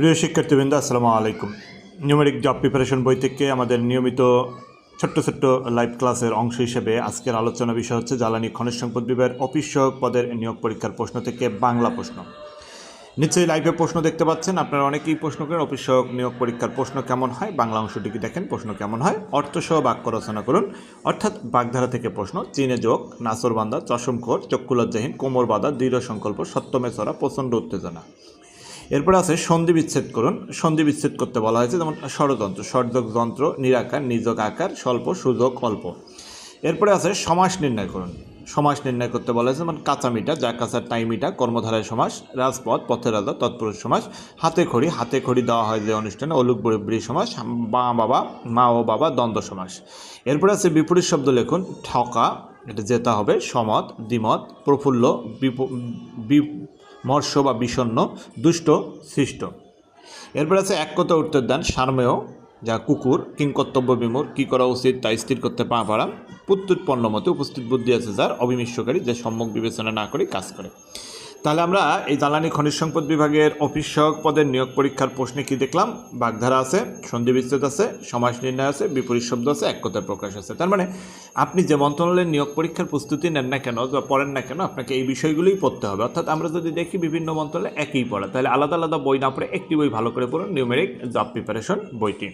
প্রিয় শিক্ষার্থীবৃন্দ, আসসালামু আলাইকুম। নিউমেরিক জব প্রিপারেশন বই থেকে আমাদের নিয়মিত ছোট্ট ছোট্ট লাইভ ক্লাসের অংশ হিসেবে আজকের আলোচনা বিষয় হচ্ছে জ্বালানি খনিজ সম্পদ বিভাগের অফিস পদের নিয়োগ পরীক্ষার প্রশ্ন থেকে বাংলা প্রশ্ন। নিশ্চয়ই লাইভে প্রশ্ন দেখতে পাচ্ছেন, আপনারা অনেকেই প্রশ্ন করেন, অফিস নিয়োগ পরীক্ষার প্রশ্ন কেমন হয়, বাংলা অংশটিকে দেখেন, প্রশ্ন কেমন হয়, অর্থসহ বাক্য রচনা করুন। অর্থাৎ বাগধারা থেকে প্রশ্ন, চীনে যোগ নাসরবান্দা চশমখোর চক্ষুলজ্জাহীন কোমর বাঁধা, দৃঢ় সংকল্প সত্যমে ছড়া প্রচণ্ড উত্তেজনা। এরপরে আছে সন্ধি বিচ্ছেদ করুন। সন্ধি বিচ্ছেদ করতে বলা হয়েছে, যেমন ষড়যন্ত্র, ষড়যোগ যন্ত্র, নিরাকার নিজক আকার, স্বল্প, সুযোগ, অল্প। এরপরে আছে সমাস নির্ণয় করুন। সমাস নির্ণয় করতে বলা হয়েছে, যেমন কাঁচামিটা যা কাঁচার টাইমিটা কর্মধারায় সমাস, রাজপথ পথের রাজা, তৎপুরুষ সমাস, হাতে খড়ি হাতে খড়ি দেওয়া হয় যে অনুষ্ঠানে, অলুক বড়ি সমাস, মা বাবা, মা ও বাবা, দ্বন্দ্ব সমাস। এরপরে আছে বিপরীত শব্দ লেখুন, ঠকা, এটা যেটা হবে, সমত, দ্বিমত, প্রফুল্ল, বিপ মর্ষ বা বিষণ্ন দুষ্ট, সৃষ্ট। এরপর আছে এক কথা উত্তর দেন, সারমেয়, যা কুকুর, কিংকর্তব্য বিমূর কী করা উচিত তা স্থির করতে পা পারা প্রত্যুৎপন্ন মতে উপস্থিত বুদ্ধি আছে যার অবিমিশ্বকারী যে সম্যক বিবেচনা না করে কাজ করে। তাহলে আমরা এই জ্বালানি খনিজ সম্পদ বিভাগের অফিস সহায়ক পদের নিয়োগ পরীক্ষার প্রশ্নে কি দেখলাম? বাগধারা আছে, সন্ধি বিচ্ছেদ আছে, সমাস নির্ণয় আছে, বিপরীত শব্দ আছে, এক কথায় প্রকাশ আছে। তার মানে আপনি যে মন্ত্রণালয়ের নিয়োগ পরীক্ষার প্রস্তুতি নেন না কেন বা পড়েন না কেন, আপনাকে এই বিষয়গুলোই পড়তে হবে। অর্থাৎ আমরা যদি দেখি বিভিন্ন মন্ত্রণালয়ে একই পড়া, তাহলে আলাদা আলাদা বই না পড়ে একটি বই ভালো করে পড়ুন নিউমেরিক জব প্রিপারেশন বইটি।